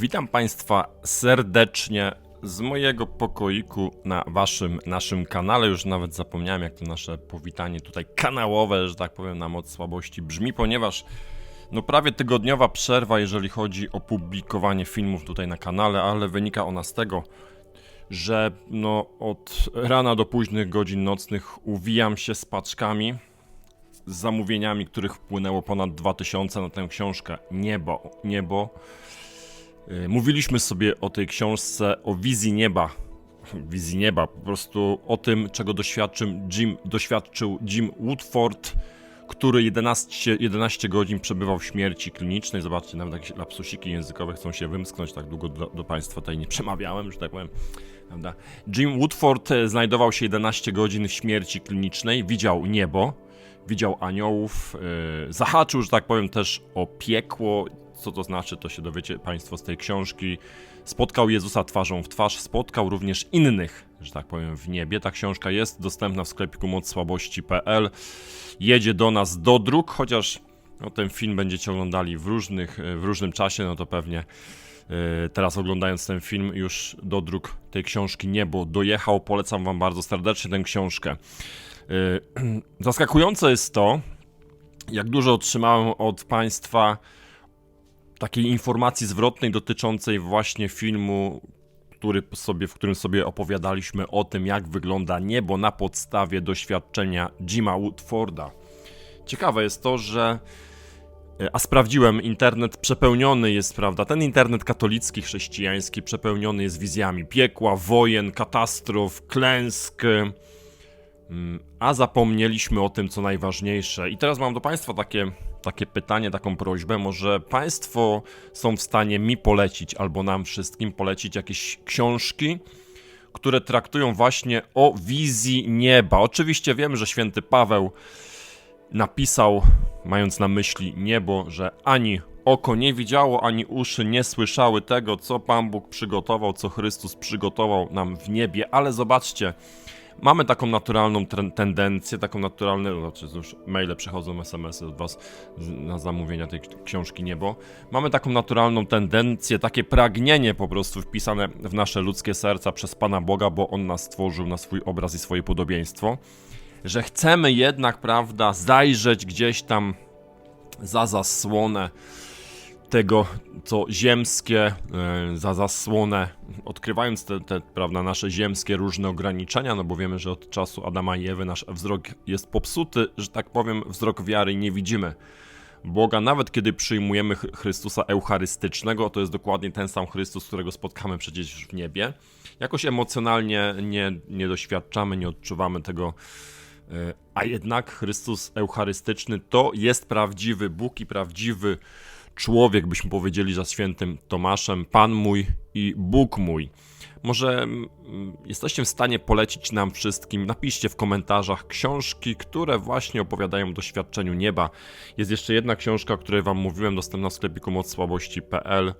Witam Państwa serdecznie z mojego pokoiku na Waszym, naszym kanale. Już nawet zapomniałem, jak to nasze powitanie tutaj kanałowe, że tak powiem, na moc słabości brzmi, ponieważ no prawie tygodniowa przerwa, jeżeli chodzi o publikowanie filmów tutaj na kanale, ale wynika ona z tego, że no od rana do późnych godzin nocnych uwijam się z paczkami z zamówieniami, których wpłynęło ponad 2000 na tę książkę. Niebo, niebo. Yy, Mówiliśmy sobie o tej książce, o wizji nieba. Wizji nieba, po prostu o tym, czego doświadczył Jim, doświadczył Jim Woodford, który 11, 11 godzin przebywał w śmierci klinicznej. Zobaczcie, nawet jakieś lapsusiki językowe chcą się wymsknąć, tak długo do, do Państwa tutaj nie przemawiałem, że tak powiem. Prawda? Jim Woodford e, znajdował się 11 godzin w śmierci klinicznej, widział niebo, widział aniołów, yy, zahaczył, że tak powiem, też o piekło. Co to znaczy, to się dowiecie Państwo z tej książki. Spotkał Jezusa twarzą w twarz, spotkał również innych, że tak powiem, w niebie. Ta książka jest dostępna w sklepiku mocsłabości.pl. Jedzie do nas do dróg, chociaż no, ten film będziecie oglądali w, różnych, e, w różnym czasie, no to pewnie e, teraz oglądając ten film już do dróg tej książki niebo dojechał. Polecam Wam bardzo serdecznie tę książkę. Yy, Zaskakujące jest to, jak dużo otrzymałem od Państwa takiej informacji zwrotnej dotyczącej właśnie filmu, który sobie, w którym sobie opowiadaliśmy o tym, jak wygląda niebo na podstawie doświadczenia Jima Woodforda. Ciekawe jest to, że e, a sprawdziłem, internet przepełniony jest, prawda? Ten internet katolicki, chrześcijański przepełniony jest wizjami piekła, wojen, katastrof, klęsk. Mm, A zapomnieliśmy o tym, co najważniejsze. I teraz mam do Państwa takie, takie pytanie, taką prośbę. Może Państwo są w stanie mi polecić, albo nam wszystkim polecić jakieś książki, które traktują właśnie o wizji nieba. Oczywiście wiem, że święty Paweł napisał, mając na myśli niebo, że ani oko nie widziało, ani uszy nie słyszały tego, co Pan Bóg przygotował, co Chrystus przygotował nam w niebie. Ale zobaczcie, mamy taką naturalną tendencję, taką naturalną, znaczy już maile przychodzą, SMS-y od Was na zamówienia tej książki Niebo. Mamy taką naturalną tendencję, takie pragnienie po prostu wpisane w nasze ludzkie serca przez Pana Boga, bo On nas stworzył na swój obraz i swoje podobieństwo, że chcemy jednak, prawda, zajrzeć gdzieś tam za zasłonę tego, co ziemskie, e, za zasłonę, odkrywając te, te, prawda, nasze ziemskie różne ograniczenia, no bo wiemy, że od czasu Adama i Ewy nasz wzrok jest popsuty, że tak powiem, wzrok wiary nie widzimy Boga, nawet kiedy przyjmujemy Ch- Chrystusa Eucharystycznego, to jest dokładnie ten sam Chrystus, którego spotkamy przecież w niebie. Jakoś emocjonalnie nie, nie doświadczamy, nie odczuwamy tego, e, a jednak Chrystus Eucharystyczny to jest prawdziwy Bóg i prawdziwy człowiek, byśmy powiedzieli za świętym Tomaszem, Pan mój i Bóg mój. Może mm, jesteście w stanie polecić nam wszystkim, napiszcie w komentarzach książki, które właśnie opowiadają o doświadczeniu nieba. Jest jeszcze jedna książka, o której wam mówiłem, dostępna w sklepiku mocsłabości.pl.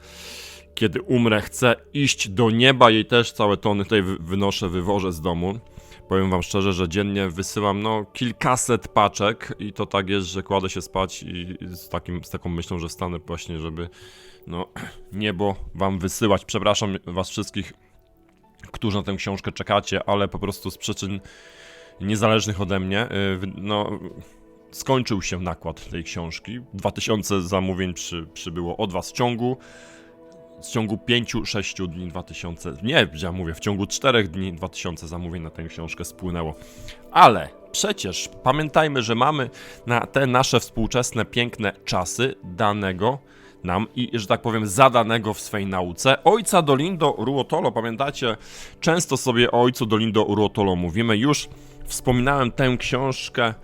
Kiedy umrę, chcę iść do nieba, jej też całe tony tutaj wy- wynoszę, wywożę z domu. Powiem wam szczerze, że dziennie wysyłam no kilkaset paczek i to tak jest, że kładę się spać i z, takim, z taką myślą, że wstanę właśnie, żeby no niebo wam wysyłać. Przepraszam was wszystkich, którzy na tę książkę czekacie, ale po prostu z przyczyn niezależnych ode mnie, y, no skończył się nakład tej książki. 2000 zamówień przy, przybyło od was w ciągu w ciągu 5-6 dni 2000, nie, ja mówię, w ciągu 4 dni 2000 zamówień na tę książkę spłynęło. Ale przecież pamiętajmy, że mamy na te nasze współczesne piękne czasy danego nam i, że tak powiem, zadanego w swej nauce ojca Dolindo Ruotolo. Pamiętacie, często sobie o ojcu Dolindo Ruotolo mówimy. Już wspominałem tę książkę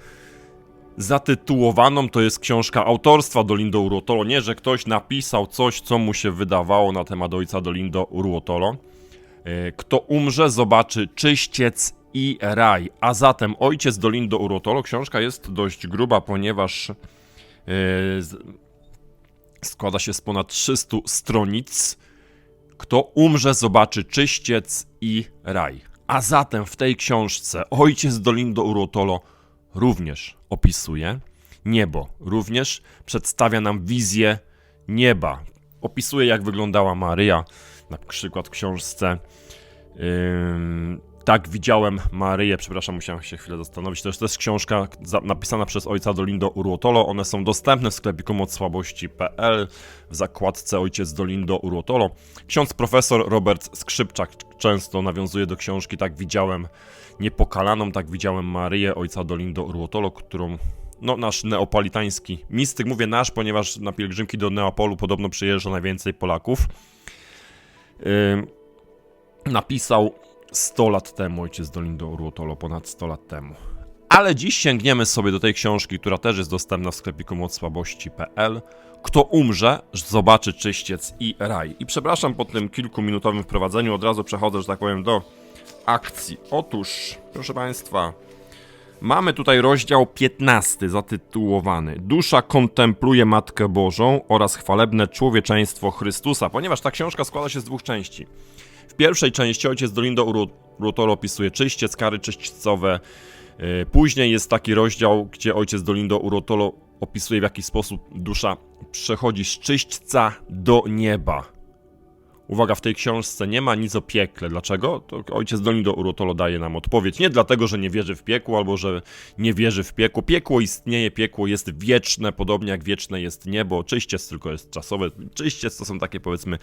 zatytułowaną. To jest książka autorstwa Dolindo Uruotolo. Nie, że ktoś napisał coś, co mu się wydawało na temat ojca Dolindo Uruotolo. E, Kto umrze, zobaczy czyściec i raj. A zatem ojciec Dolindo Uruotolo. Książka jest dość gruba, ponieważ e, składa się z ponad 300 stronic. Kto umrze, zobaczy czyściec i raj. A zatem w tej książce ojciec Dolindo Uruotolo również opisuje niebo, również przedstawia nam wizję nieba. opisuje jak wyglądała Maryja, na przykład w książce ym, Tak widziałem Maryję, przepraszam, musiałem się chwilę zastanowić, to jest, książka napisana przez ojca Dolindo Uruotolo, one są dostępne w sklepiku mocłabości.pl w zakładce Ojciec Dolindo Uruotolo. Ksiądz profesor Robert Skrzypczak często nawiązuje do książki. Tak widziałem niepokalaną, tak widziałem Maryję ojca Dolindo Uruotolo, którą no, nasz neapolitański mistyk, mówię nasz, ponieważ na pielgrzymki do Neapolu podobno przyjeżdża najwięcej Polaków, yy, napisał 100 lat temu ojciec Dolindo Uruotolo, ponad 100 lat temu. Ale dziś sięgniemy sobie do tej książki, która też jest dostępna w sklepiku mocłabości.pl. Kto umrze, zobaczy czyściec i raj. I przepraszam po tym kilkuminutowym wprowadzeniu, od razu przechodzę, że tak powiem, do akcji. Otóż, proszę Państwa, mamy tutaj rozdział 15 zatytułowany Dusza kontempluje Matkę Bożą oraz chwalebne człowieczeństwo Chrystusa, ponieważ ta książka składa się z dwóch części. W pierwszej części ojciec Dolindo Urutolo opisuje czyściec, kary czyśćcowe. Yy, Później jest taki rozdział, gdzie ojciec Dolindo Urotolo opisuje w jaki sposób dusza przechodzi z czyśćca do nieba. Uwaga, w tej książce nie ma nic o piekle. Dlaczego? To ojciec Dolindo Urotolo daje nam odpowiedź. Nie dlatego, że nie wierzy w piekło, albo że nie wierzy w piekło. Piekło istnieje, piekło jest wieczne, podobnie jak wieczne jest niebo. Czyściec tylko jest czasowe. Czyściec to są takie, powiedzmy,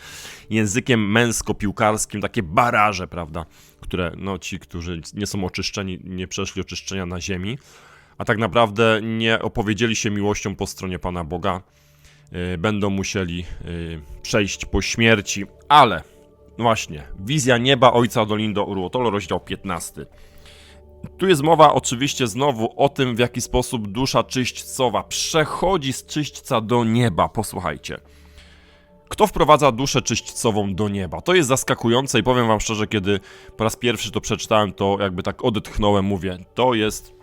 językiem męsko-piłkarskim, takie baraże, prawda? Które, no, ci, którzy nie są oczyszczeni, nie przeszli oczyszczenia na ziemi, a tak naprawdę nie opowiedzieli się miłością po stronie Pana Boga będą musieli y, przejść po śmierci, ale właśnie, wizja nieba ojca Dolindo Uruotolo, rozdział 15. Tu jest mowa oczywiście znowu o tym, w jaki sposób dusza czyśćcowa przechodzi z czyśćca do nieba. Posłuchajcie. Kto wprowadza duszę czyśćcową do nieba? To jest zaskakujące i powiem wam szczerze, kiedy po raz pierwszy to przeczytałem, to jakby tak odetchnąłem, mówię, to jest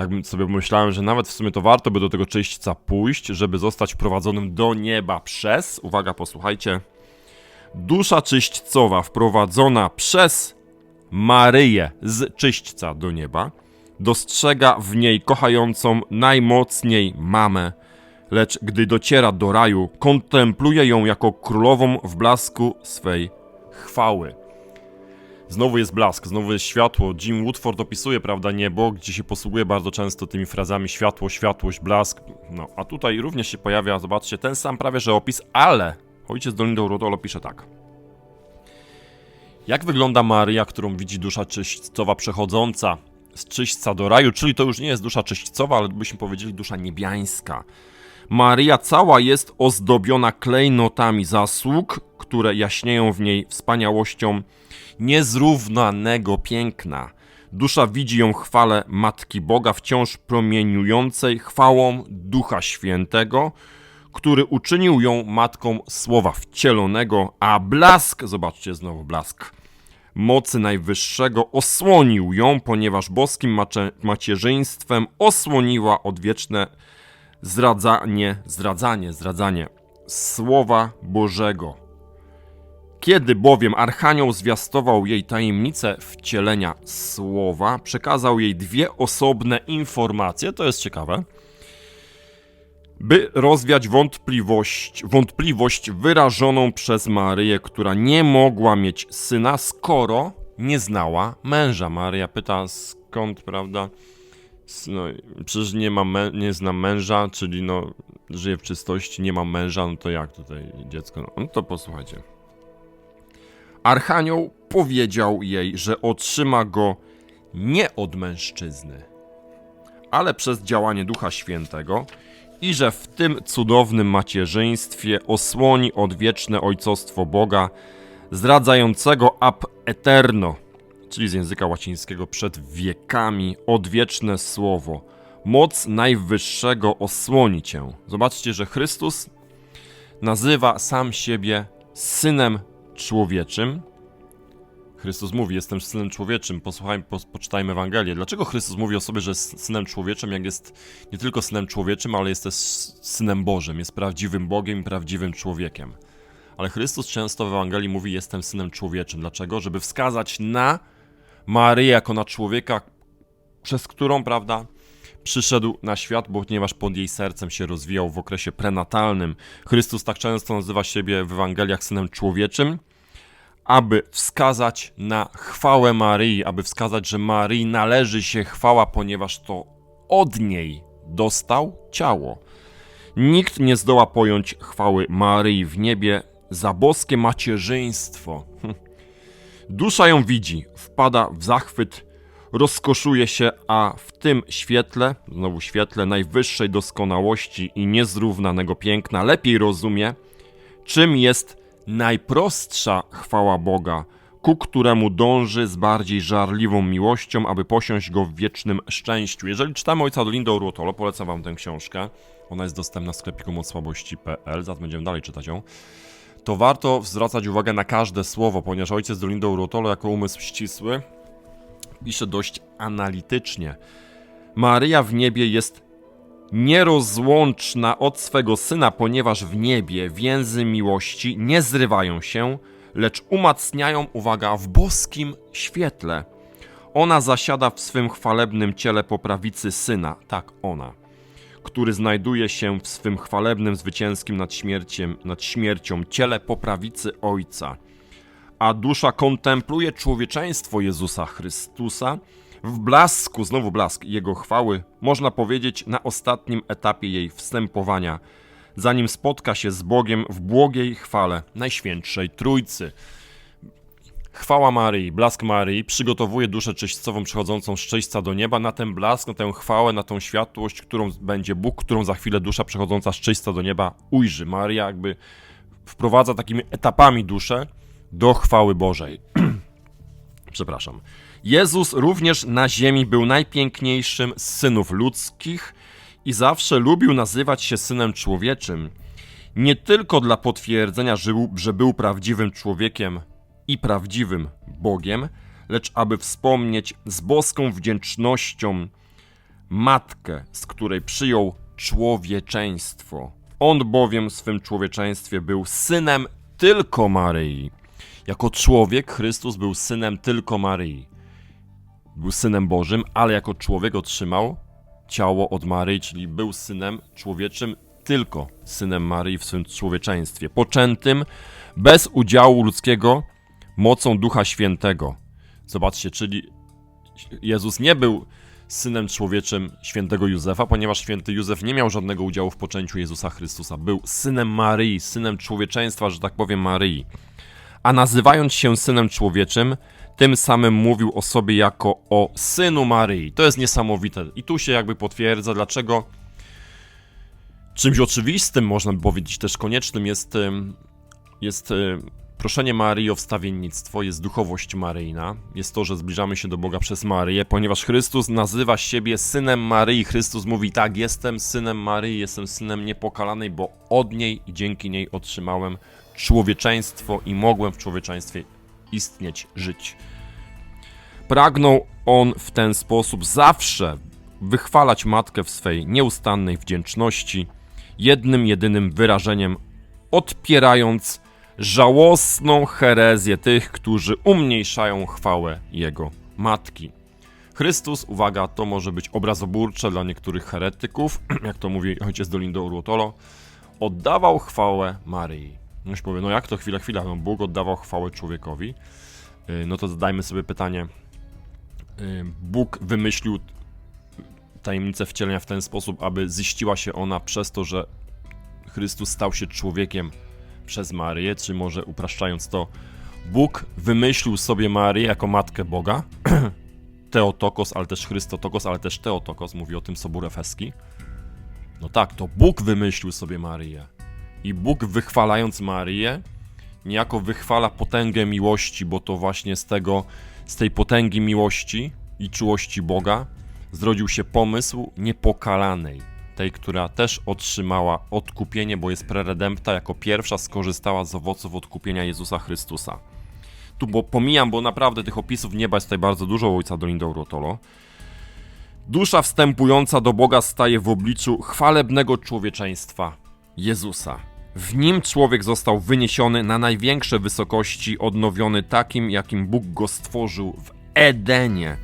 tak sobie myślałem, że nawet w sumie to warto by do tego czyśćca pójść, żeby zostać wprowadzonym do nieba przez, uwaga, posłuchajcie, dusza czyśćcowa wprowadzona przez Maryję z czyśćca do nieba, dostrzega w niej kochającą najmocniej mamę, lecz gdy dociera do raju, kontempluje ją jako królową w blasku swej chwały. Znowu jest blask, znowu jest światło. Jim Woodford opisuje, prawda, niebo, gdzie się posługuje bardzo często tymi frazami światło, światłość, blask. No, a tutaj również się pojawia, zobaczcie, ten sam prawie że opis, ale ojciec Dolindo Rodolo pisze tak. Jak wygląda Maryja, którą widzi dusza czyśćcowa przechodząca z czyśćca do raju, czyli to już nie jest dusza czyśćcowa, ale byśmy powiedzieli dusza niebiańska. Maryja cała jest ozdobiona klejnotami zasług, które jaśnieją w niej wspaniałością niezrównanego piękna. Dusza widzi ją chwale Matki Boga wciąż promieniującej chwałą Ducha Świętego, który uczynił ją matką słowa wcielonego, a blask, zobaczcie znowu blask, mocy najwyższego osłonił ją, ponieważ boskim macie, macierzyństwem osłoniła odwieczne zradzanie, zradzanie, zradzanie Słowa Bożego. Kiedy bowiem Archanioł zwiastował jej tajemnicę wcielenia słowa, przekazał jej dwie osobne informacje, to jest ciekawe, by rozwiać wątpliwość, wątpliwość wyrażoną przez Maryję, która nie mogła mieć syna, skoro nie znała męża. Maryja pyta skąd, prawda? No, przecież nie, ma mę- nie zna męża, czyli no, żyje w czystości, nie ma męża, no to jak tutaj dziecko? No, no to posłuchajcie. Archanioł powiedział jej, że otrzyma go nie od mężczyzny, ale przez działanie Ducha Świętego i że w tym cudownym macierzyństwie osłoni odwieczne ojcostwo Boga, zdradzającego ab eterno, czyli z języka łacińskiego przed wiekami, odwieczne słowo. Moc Najwyższego osłoni cię. Zobaczcie, że Chrystus nazywa sam siebie synem człowieczym. Chrystus mówi, jestem synem człowieczym. Posłuchajmy, po, poczytajmy Ewangelię. Dlaczego Chrystus mówi o sobie, że jest synem człowieczym, jak jest nie tylko synem człowieczym, ale jest też synem Bożym, jest prawdziwym Bogiem i prawdziwym człowiekiem. Ale Chrystus często w Ewangelii mówi, jestem synem człowieczym. Dlaczego? Żeby wskazać na Maryję jako na człowieka, przez którą, prawda, przyszedł na świat, ponieważ pod jej sercem się rozwijał w okresie prenatalnym. Chrystus tak często nazywa siebie w Ewangeliach synem człowieczym, aby wskazać na chwałę Maryi, aby wskazać, że Maryi należy się chwała, ponieważ to od niej dostał ciało. Nikt nie zdoła pojąć chwały Maryi w niebie za boskie macierzyństwo. Dusza ją widzi, wpada w zachwyt, rozkoszuje się, a w tym świetle, znowu świetle najwyższej doskonałości i niezrównanego piękna, lepiej rozumie, czym jest najprostsza chwała Boga, ku któremu dąży z bardziej żarliwą miłością, aby posiąść go w wiecznym szczęściu. Jeżeli czytamy Ojca Dolindo Ruotolo, polecam wam tę książkę. Ona jest dostępna w sklepiku mocłabości.pl, zaraz będziemy dalej czytać ją. To warto zwracać uwagę na każde słowo, ponieważ ojciec Dolindo Ruotolo jako umysł ścisły pisze dość analitycznie. Maryja w niebie jest nierozłączna od swego syna, ponieważ w niebie więzy miłości nie zrywają się, lecz umacniają, uwaga, w boskim świetle. Ona zasiada w swym chwalebnym ciele po prawicy syna, tak ona, który znajduje się w swym chwalebnym, zwycięskim nad, nad śmiercią ciele po prawicy ojca. A dusza kontempluje człowieczeństwo Jezusa Chrystusa w blasku, znowu blask Jego chwały, można powiedzieć na ostatnim etapie jej wstępowania, zanim spotka się z Bogiem w błogiej chwale Najświętszej Trójcy. Chwała Maryi, blask Maryi przygotowuje duszę czyśćcową przychodzącą z czyśćca do nieba na ten blask, na tę chwałę, na tą światłość, którą będzie Bóg, którą za chwilę dusza przechodząca z czyśćca do nieba ujrzy. Maria jakby wprowadza takimi etapami duszę do chwały Bożej. Przepraszam. Jezus również na ziemi był najpiękniejszym z synów ludzkich i zawsze lubił nazywać się synem człowieczym. Nie tylko dla potwierdzenia, że był prawdziwym człowiekiem i prawdziwym Bogiem, lecz aby wspomnieć z boską wdzięcznością matkę, z której przyjął człowieczeństwo. On bowiem w swym człowieczeństwie był synem tylko Maryi. Jako człowiek Chrystus był synem tylko Maryi. Był synem Bożym, ale jako człowiek otrzymał ciało od Maryi, czyli był synem człowieczym tylko synem Maryi w swym człowieczeństwie, poczętym bez udziału ludzkiego mocą Ducha Świętego. Zobaczcie, czyli Jezus nie był synem człowieczym świętego Józefa, ponieważ święty Józef nie miał żadnego udziału w poczęciu Jezusa Chrystusa. Był synem Maryi, synem człowieczeństwa, że tak powiem, Maryi. A nazywając się synem człowieczym, tym samym mówił o sobie jako o synu Maryi. To jest niesamowite. I tu się jakby potwierdza, dlaczego czymś oczywistym, można by powiedzieć też koniecznym jest, jest proszenie Marii o wstawiennictwo, jest duchowość maryjna, jest to, że zbliżamy się do Boga przez Maryję, ponieważ Chrystus nazywa siebie synem Maryi. Chrystus mówi tak, jestem synem Maryi, jestem synem niepokalanej, bo od niej i dzięki niej otrzymałem człowieczeństwo i mogłem w człowieczeństwie istnieć, żyć. Pragnął on w ten sposób zawsze wychwalać matkę w swej nieustannej wdzięczności, jednym jedynym wyrażeniem odpierając żałosną herezję tych, którzy umniejszają chwałę jego matki. Chrystus, uwaga, to może być obrazoburcze dla niektórych heretyków, jak to mówi ojciec Dolindo Urutolo, oddawał chwałę Maryi. Ktoś powie, no jak to chwila, chwila, no Bóg oddawał chwałę człowiekowi. Y, no to zadajmy sobie pytanie, y, Bóg wymyślił tajemnicę wcielenia w ten sposób, aby ziściła się ona przez to, że Chrystus stał się człowiekiem przez Marię, czy może upraszczając to, Bóg wymyślił sobie Marię jako matkę Boga, Teotokos, ale też Chrystotokos, ale też Teotokos, mówi o tym Sobór Efeski. No tak, to Bóg wymyślił sobie Marię. I Bóg wychwalając Marię, niejako wychwala potęgę miłości, bo to właśnie z tego, z tej potęgi miłości i czułości Boga zrodził się pomysł niepokalanej, tej, która też otrzymała odkupienie, bo jest preredempta, jako pierwsza skorzystała z owoców odkupienia Jezusa Chrystusa. Tu bo pomijam, bo naprawdę tych opisów nieba jest tutaj bardzo dużo ojca Dolindo Rotolo. Dusza wstępująca do Boga staje w obliczu chwalebnego człowieczeństwa Jezusa. W nim człowiek został wyniesiony na największe wysokości, odnowiony takim, jakim Bóg go stworzył w Edenie.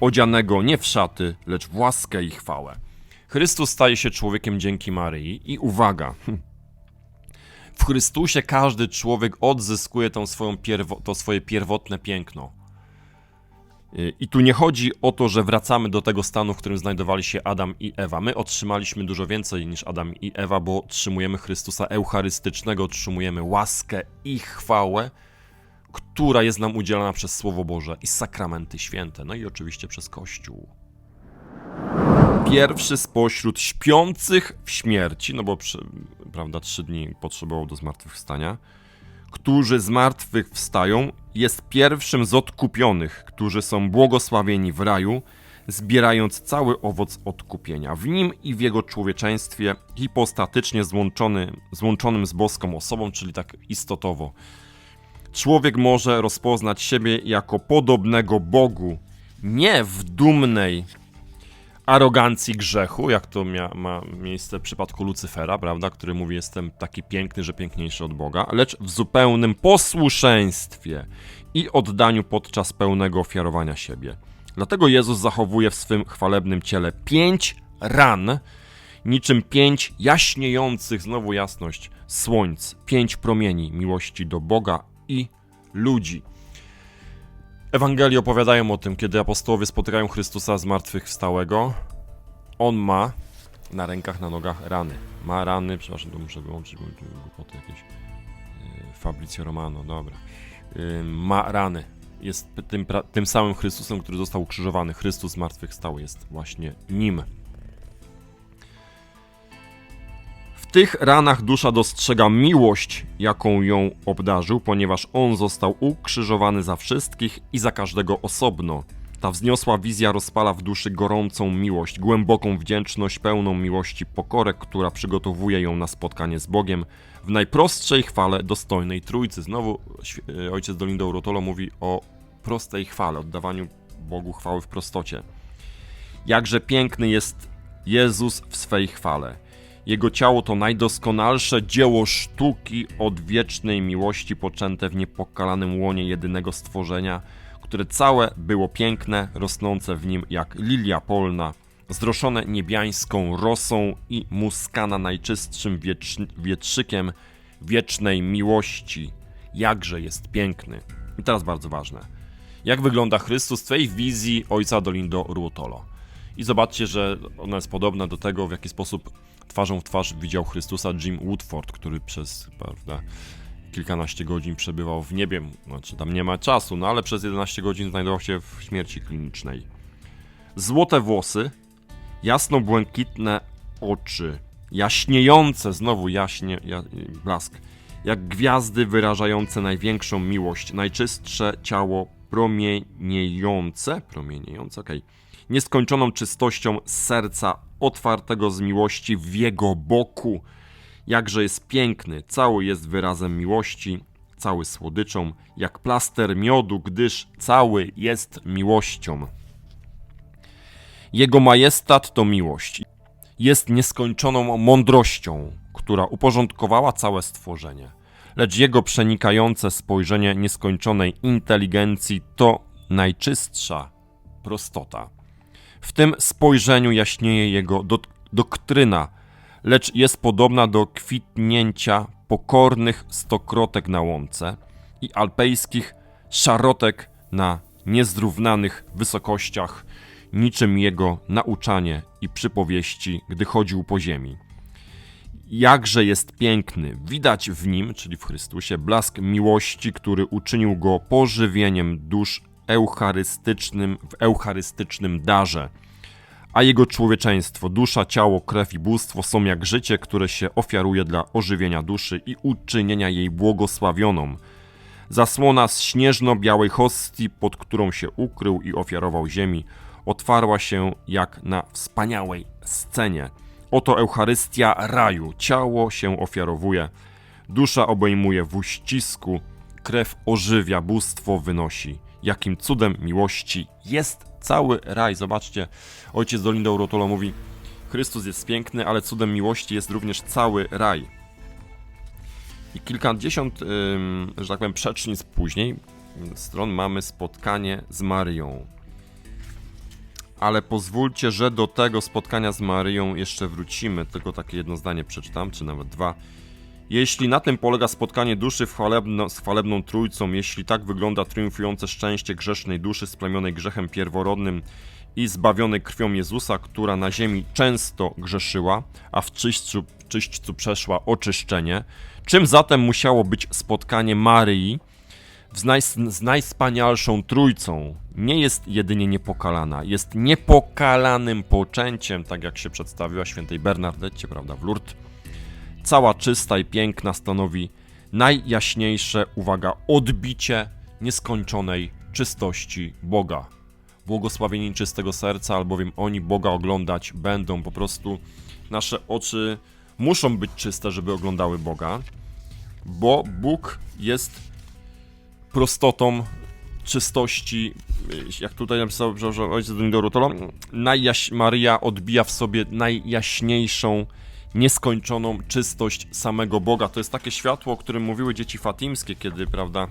odzianego nie w szaty, lecz w łaskę i chwałę. Chrystus staje się człowiekiem dzięki Maryi i uwaga, w Chrystusie każdy człowiek odzyskuje tą swoją pierwo, to swoje pierwotne piękno. I tu nie chodzi o to, że wracamy do tego stanu, w którym znajdowali się Adam i Ewa. My otrzymaliśmy dużo więcej niż Adam i Ewa, bo otrzymujemy Chrystusa Eucharystycznego, otrzymujemy łaskę i chwałę, która jest nam udzielana przez Słowo Boże i sakramenty święte, no i oczywiście przez Kościół. Pierwszy spośród śpiących w śmierci, no bo przy, prawda, trzy dni potrzebował do zmartwychwstania, którzy z martwych wstają, jest pierwszym z odkupionych, którzy są błogosławieni w raju, zbierając cały owoc odkupienia. W nim i w jego człowieczeństwie hipostatycznie złączony, złączonym z boską osobą, czyli tak istotowo. Człowiek może rozpoznać siebie jako podobnego Bogu, nie w dumnej arogancji grzechu, jak to ma miejsce w przypadku Lucyfera, prawda, który mówi jestem taki piękny, że piękniejszy od Boga, lecz w zupełnym posłuszeństwie i oddaniu podczas pełnego ofiarowania siebie. Dlatego Jezus zachowuje w swym chwalebnym ciele pięć ran, niczym pięć jaśniejących, znowu jasność, słońc, pięć promieni miłości do Boga i ludzi. Ewangelii opowiadają o tym, kiedy apostołowie spotykają Chrystusa zmartwychwstałego. On ma na rękach, na nogach rany. Ma rany, przepraszam, to muszę wyłączyć, bo tu głupoty jakieś. Yy, Fabricio Romano, dobra. Ma rany. Jest tym, tym samym Chrystusem, który został ukrzyżowany. Chrystus zmartwychwstały jest właśnie nim. Tych ranach dusza dostrzega miłość, jaką ją obdarzył, ponieważ on został ukrzyżowany za wszystkich i za każdego osobno. Ta wzniosła wizja rozpala w duszy gorącą miłość, głęboką wdzięczność, pełną miłości pokorę, która przygotowuje ją na spotkanie z Bogiem w najprostszej chwale dostojnej Trójcy. Znowu e, ojciec Dolindo Rotolo mówi o prostej chwale, oddawaniu Bogu chwały w prostocie. Jakże piękny jest Jezus w swej chwale. Jego ciało to najdoskonalsze dzieło sztuki od wiecznej miłości poczęte w niepokalanym łonie jedynego stworzenia, które całe było piękne, rosnące w nim jak lilia polna, zdroszone niebiańską rosą i muskana najczystszym wiecz- wietrzykiem wiecznej miłości. Jakże jest piękny. I teraz bardzo ważne. Jak wygląda Chrystus w Twojej wizji ojca Dolindo Ruotolo? I zobaczcie, że ona jest podobna do tego, w jaki sposób twarzą w twarz widział Chrystusa Jim Woodford, który przez prawda, kilkanaście godzin przebywał w niebie. Znaczy, tam nie ma czasu, no ale przez 11 godzin znajdował się w śmierci klinicznej. Złote włosy, jasno-błękitne oczy, jaśniejące, znowu jaśnie, ja, blask, jak gwiazdy wyrażające największą miłość, najczystsze ciało promieniejące, promieniejące, okej, nieskończoną czystością serca otwartego z miłości w jego boku. Jakże jest piękny, cały jest wyrazem miłości, cały słodyczą, jak plaster miodu, gdyż cały jest miłością. Jego majestat to miłość. Jest nieskończoną mądrością, która uporządkowała całe stworzenie. Lecz jego przenikające spojrzenie nieskończonej inteligencji to najczystsza prostota. W tym spojrzeniu jaśnieje jego dok- doktryna, lecz jest podobna do kwitnięcia pokornych stokrotek na łące i alpejskich szarotek na niezrównanych wysokościach, niczym jego nauczanie i przypowieści, gdy chodził po ziemi. Jakże jest piękny, widać w nim, czyli w Chrystusie, blask miłości, który uczynił go pożywieniem dusz eucharystycznym w eucharystycznym darze. A jego człowieczeństwo, dusza, ciało, krew i bóstwo są jak życie, które się ofiaruje dla ożywienia duszy i uczynienia jej błogosławioną. Zasłona z śnieżno-białej hostii, pod którą się ukrył i ofiarował ziemi, otwarła się jak na wspaniałej scenie. Oto Eucharystia raju, ciało się ofiarowuje, dusza obejmuje w uścisku, krew ożywia, bóstwo wynosi. Jakim cudem miłości jest cały raj. Zobaczcie, ojciec Dolindo Rotolo mówi, Chrystus jest piękny, ale cudem miłości jest również cały raj. I kilkadziesiąt, że tak powiem, przecznic później, stron mamy spotkanie z Marią. Ale pozwólcie, że do tego spotkania z Maryją jeszcze wrócimy. Tylko takie jedno zdanie przeczytam, czy nawet dwa. Jeśli na tym polega spotkanie duszy chwalebno, z chwalebną trójcą, jeśli tak wygląda triumfujące szczęście grzesznej duszy splemionej grzechem pierworodnym i zbawionej krwią Jezusa, która na ziemi często grzeszyła, a w czyśćcu, czyśćcu przeszła oczyszczenie, czym zatem musiało być spotkanie Maryi z, naj, z najspanialszą trójcą? Nie jest jedynie niepokalana, jest niepokalanym poczęciem, tak jak się przedstawiła świętej Bernardecie, prawda, w Lourdes cała czysta i piękna stanowi najjaśniejsze, uwaga, odbicie nieskończonej czystości Boga. Błogosławieni czystego serca, albowiem oni Boga oglądać będą. Po prostu nasze oczy muszą być czyste, żeby oglądały Boga, bo Bóg jest prostotą czystości, jak tutaj napisał że, ojciec Donidoru Tolo, najjaś, Maria odbija w sobie najjaśniejszą nieskończoną czystość samego Boga. To jest takie światło, o którym mówiły dzieci fatimskie, kiedy, prawda,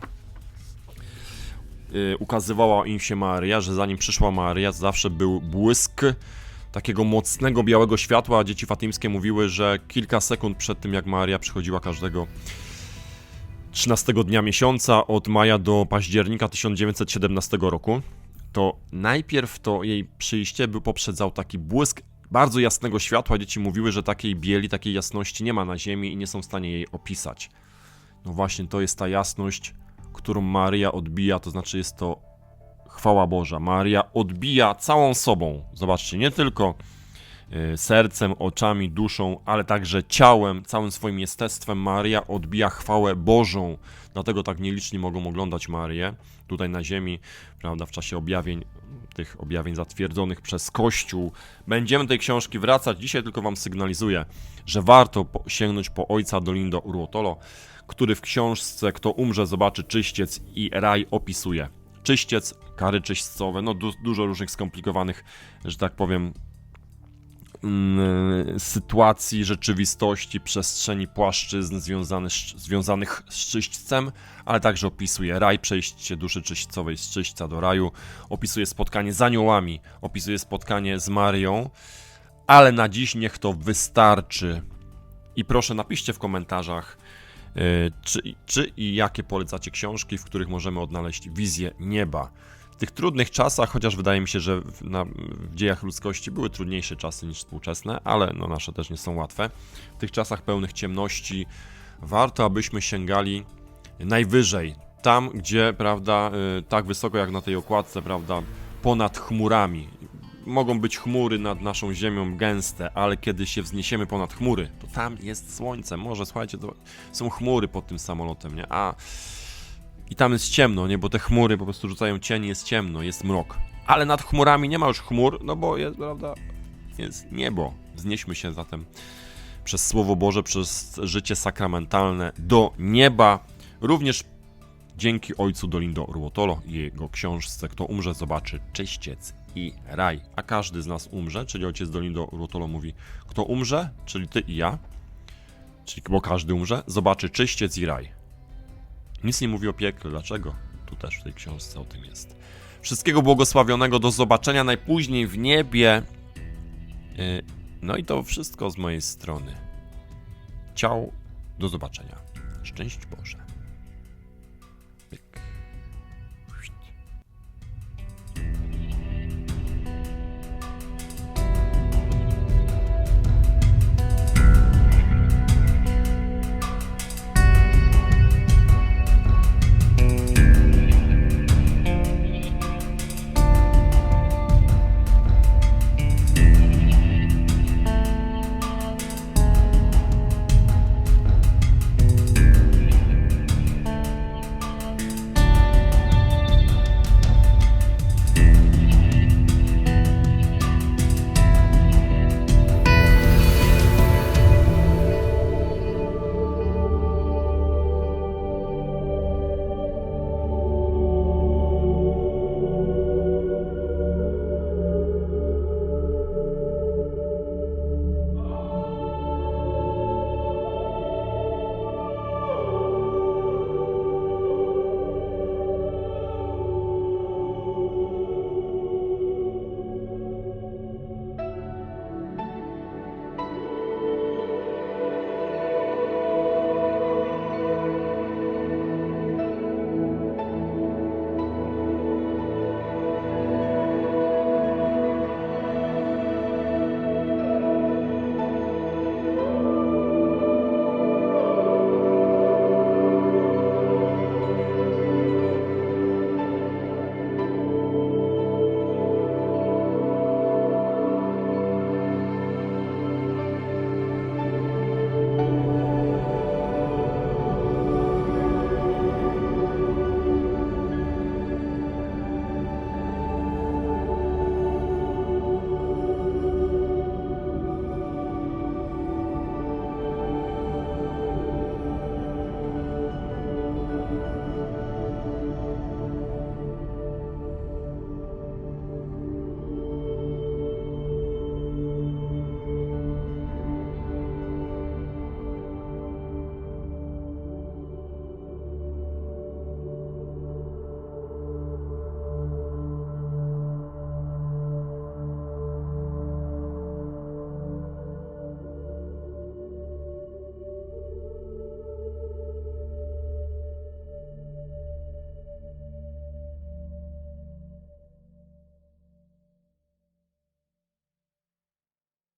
yy, ukazywała im się Maria, że zanim przyszła Maria, zawsze był błysk takiego mocnego białego światła, a dzieci fatimskie mówiły, że kilka sekund przed tym, jak Maria przychodziła każdego 13 dnia miesiąca od maja do października 1917 roku, to najpierw to jej przyjście był poprzedzał taki błysk bardzo jasnego światła. Dzieci mówiły, że takiej bieli, takiej jasności nie ma na ziemi i nie są w stanie jej opisać. No właśnie, to jest ta jasność, którą Maria odbija, to znaczy jest to chwała Boża. Maria odbija całą sobą. Zobaczcie, nie tylko sercem, oczami, duszą, ale także ciałem, całym swoim jestestwem Maria odbija chwałę Bożą. Dlatego tak nieliczni mogą oglądać Marię tutaj na ziemi, prawda, w czasie objawień, tych objawień zatwierdzonych przez Kościół. Będziemy tej książki wracać. Dzisiaj tylko wam sygnalizuję, że warto sięgnąć po ojca Dolindo Uruotolo, który w książce Kto umrze zobaczy czyściec i raj opisuje. Czyściec, kary czyśćcowe, no du dużo różnych skomplikowanych, że tak powiem, sytuacji, rzeczywistości, przestrzeni, płaszczyzn związanych, związanych z czyśćcem, ale także opisuje raj, przejście duszy czyśćcowej z czyśćca do raju, opisuje spotkanie z aniołami, opisuje spotkanie z Marią, ale na dziś niech to wystarczy. I proszę napiszcie w komentarzach, yy, czy, czy i jakie polecacie książki, w których możemy odnaleźć wizję nieba. Tych trudnych czasach, chociaż wydaje mi się, że w, na, w dziejach ludzkości były trudniejsze czasy niż współczesne, ale no nasze też nie są łatwe. W tych czasach pełnych ciemności warto, abyśmy sięgali najwyżej, tam gdzie, prawda, y, tak wysoko jak na tej okładce, prawda, ponad chmurami. Mogą być chmury nad naszą ziemią gęste, ale kiedy się wzniesiemy ponad chmury, to tam jest słońce. Może, słuchajcie, są chmury pod tym samolotem, nie? A i tam jest ciemno, nie? Bo te chmury po prostu rzucają cień, jest ciemno, jest mrok. Ale nad chmurami nie ma już chmur, no bo jest, prawda, jest niebo. Wznieśmy się zatem przez Słowo Boże, przez życie sakramentalne do nieba. Również dzięki ojcu Dolindo Ruotolo i jego książce Kto umrze zobaczy czyściec i raj. A każdy z nas umrze, czyli ojciec Dolindo Ruotolo mówi Kto umrze, czyli ty i ja, czyli bo każdy umrze, zobaczy czyściec i raj. Nic nie mówi o piekle. Dlaczego? Tu też w tej książce o tym jest. Wszystkiego błogosławionego, do zobaczenia najpóźniej w niebie. Yy, No i to wszystko z mojej strony. Ciao, do zobaczenia. Szczęść Boże.